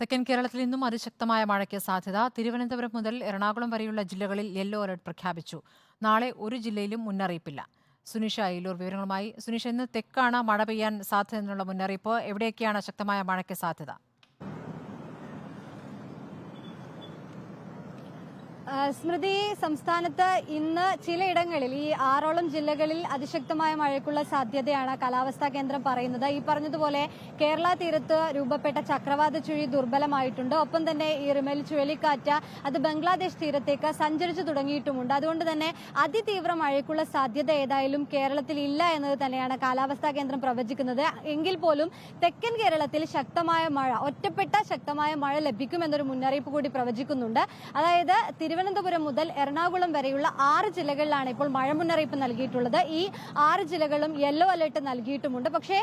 തെക്കൻ കേരളത്തിൽ ഇന്നും അതിശക്തമായ മഴയ്ക്ക് സാധ്യത. തിരുവനന്തപുരം മുതൽ എറണാകുളം വരെയുള്ള ജില്ലകളിൽ യെല്ലോ അലർട്ട് പ്രഖ്യാപിച്ചു. നാളെ ഒരു ജില്ലയിലും മുന്നറിയിപ്പില്ല. സുനിഷ അയിലൂർ വിവരങ്ങളുമായി. സുനിഷ ഇന്ന് തെക്കാണ് മഴ പെയ്യാൻ സാധ്യത എന്നുള്ള മുന്നറിയിപ്പ്. എവിടെയൊക്കെയാണ് ശക്തമായ മഴയ്ക്ക് സാധ്യത? സ്മൃതി സംസ്ഥാനത്ത് ഇന്ന് ചിലയിടങ്ങളിൽ ഈ ആറോളം ജില്ലകളിൽ അതിശക്തമായ മഴയ്ക്കുള്ള സാധ്യതയാണ് കാലാവസ്ഥാ കേന്ദ്രം പറയുന്നത്. ഈ പറഞ്ഞതുപോലെ കേരള തീരത്ത് രൂപപ്പെട്ട ചക്രവാത ചുഴി ദുർബലമായിട്ടുണ്ട്. ഒപ്പം തന്നെ ഈ റിമൽ ചുഴലിക്കാറ്റ് അത് ബംഗ്ലാദേശ് തീരത്തേക്ക് സഞ്ചരിച്ചു തുടങ്ങിയിട്ടുമുണ്ട്. അതുകൊണ്ട് തന്നെ അതിതീവ്ര മഴയ്ക്കുള്ള സാധ്യത ഏതായാലും കേരളത്തിൽ ഇല്ല എന്നത് തന്നെയാണ് കാലാവസ്ഥാ കേന്ദ്രം പ്രവചിക്കുന്നത്. എങ്കിൽ പോലും തെക്കൻ കേരളത്തിൽ ശക്തമായ മഴ ഒറ്റപ്പെട്ട ശക്തമായ മഴ ലഭിക്കുമെന്നൊരു മുന്നറിയിപ്പ് കൂടി പ്രവചിക്കുന്നുണ്ട്. അതായത് തിരുവനന്തപുരം മുതൽ എറണാകുളം വരെയുള്ള ആറ് ജില്ലകളിലാണ് ഇപ്പോൾ മഴ മുന്നറിയിപ്പ് നൽകിയിട്ടുള്ളത്. ഈ ആറ് ജില്ലകളും യെല്ലോ അലർട്ട് നൽകിയിട്ടുമുണ്ട്. പക്ഷേ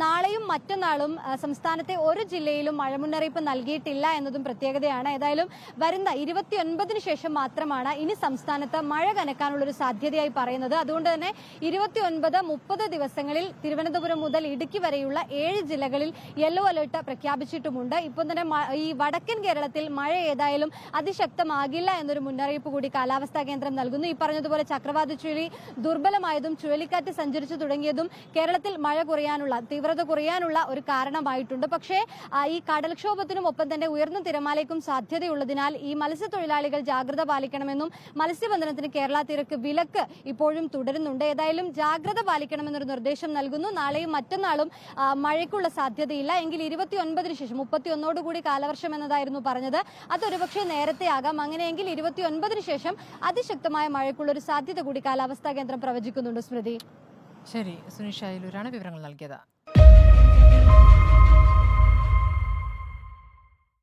നാളെയും മറ്റന്നാളും സംസ്ഥാനത്തെ ഒരു ജില്ലയിലും മഴ മുന്നറിയിപ്പ് നൽകിയിട്ടില്ല എന്നതും പ്രത്യേകതയാണ്. ഏതായാലും വരുന്ന ഇരുപത്തിയൊൻപതിന് ശേഷം മാത്രമാണ് ഇനി സംസ്ഥാനത്ത് മഴ കനക്കാനുള്ളൊരു സാധ്യതയായി പറയുന്നത്. അതുകൊണ്ട് തന്നെ ഇരുപത്തിയൊൻപത് മുപ്പത് ദിവസങ്ങളിൽ തിരുവനന്തപുരം മുതൽ ഇടുക്കി വരെയുള്ള ഏഴ് ജില്ലകളിൽ യെല്ലോ അലർട്ട് പ്രഖ്യാപിച്ചിട്ടുമുണ്ട്. ഇപ്പോൾ തന്നെ ഈ വടക്കൻ കേരളത്തിൽ മഴ ഏതായാലും അതിശക്തമാകില്ല എന്നൊരു മുന്നറിയിപ്പ് കൂടി കാലാവസ്ഥാ കേന്ദ്രം നൽകുന്നു. ഈ പറഞ്ഞതുപോലെ ചക്രവാത ചുഴലി ദുർബലമായതും ചുഴലിക്കാറ്റ് സഞ്ചരിച്ചു തുടങ്ങിയതും കേരളത്തിൽ മഴ കുറയാനുള്ള തീവ്രത കുറയാനുള്ള ഒരു കാരണമായിട്ടുണ്ട്. പക്ഷേ ഈ കടൽക്ഷോഭത്തിനും ഒപ്പം തന്നെ ഉയർന്ന തിരമാലയ്ക്കും സാധ്യതയുള്ളതിനാൽ ഈ മത്സ്യത്തൊഴിലാളികൾ ജാഗ്രത പാലിക്കണമെന്നും മത്സ്യബന്ധനത്തിന് കേരള തീരക്ക് വിലക്ക് ഇപ്പോഴും തുടരുന്നുണ്ട്. ഏതായാലും ജാഗ്രത പാലിക്കണമെന്നൊരു നിർദ്ദേശം നൽകുന്നു. നാളെയും മറ്റന്നാളും മഴയ്ക്കുള്ള സാധ്യതയില്ല. എങ്കിൽ ഇരുപത്തിയൊൻപതിന് ശേഷം മുപ്പത്തിയൊന്നോടുകൂടി കാലവർഷം എന്നതായിരുന്നു പറഞ്ഞത്. അതൊരുപക്ഷെ നേരത്തെ ആകാം അങ്ങനെയെങ്കിൽ ഇരുപത്തിയൊൻപതിന് ശേഷം അതിശക്തമായ മഴയ്ക്കുള്ള ഒരു സാധ്യത കൂടി കാലാവസ്ഥാ കേന്ദ്രം പ്രവചിക്കുന്നുണ്ട് സ്മൃതി. ശരി സുനിഷ വിവരങ്ങൾ നൽകിയത്.